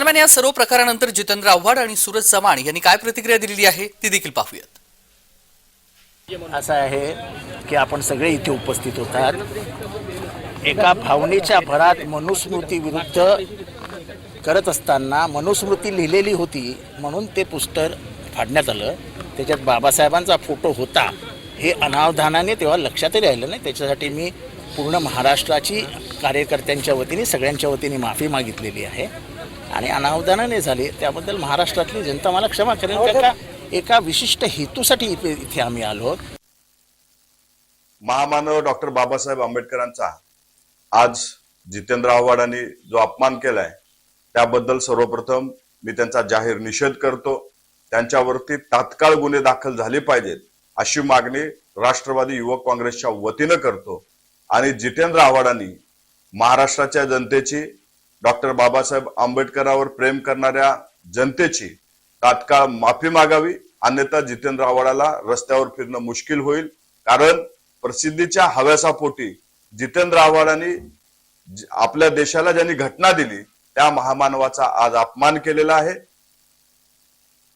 दरम्यान या सर्व प्रकारानंतर जितेंद्र आव्हाड आणि सूरज चव्हाण यांनी काय प्रतिक्रिया दिलेली आहे ती देखील पाहूयात. असं आहे की आपण सगळे इथे उपस्थित होतात. एका भावनेच्या भरात मनुस्मृती विरुद्ध करत असताना मनुस्मृती लिहिलेली होती म्हणून ते पुस्तक फाडण्यात आलं. त्याच्यात बाबासाहेबांचा फोटो होता. हे अनावधानाने तेव्हा लक्षातही राहिलं नाही. त्याच्यासाठी मी पूर्ण महाराष्ट्राची कार्यकर्त्यांच्या वतीने सगळ्यांच्या वतीने माफी मागितलेली आहे. आणि अनावधानाने झाले त्याबद्दल महाराष्ट्रातली जनता मला क्षमा करेल कारण का एका विशिष्ट हेतूसाठी इथे इथे आम्ही आलो आहोत. महामानव डॉक्टर बाबासाहेब आंबेडकरांचा आज जितेंद्र आव्हाडांनी जो अपमान केलाय त्याबद्दल सर्वप्रथम मी त्यांचा जाहीर निषेध करतो. त्यांच्यावरती तात्काळ गुन्हे दाखल झाले पाहिजेत अशी मागणी राष्ट्रवादी युवक काँग्रेसच्या वतीनं करतो. आणि जितेंद्र आव्हाडांनी महाराष्ट्राच्या जनतेची डॉक्टर बाबासाहेब आंबेडकरांवर प्रेम करणाऱ्या जनतेची तात्काळ माफी मागावी अन्यथा जितेंद्र आव्हाडाला रस्त्यावर फिरणं मुश्किल होईल. कारण प्रसिद्धीच्या हव्यासापोटी जितेंद्र आव्हाडांनी आपल्या देशाला ज्यांनी घटना दिली त्या महामानवाचा आज अपमान केलेला आहे.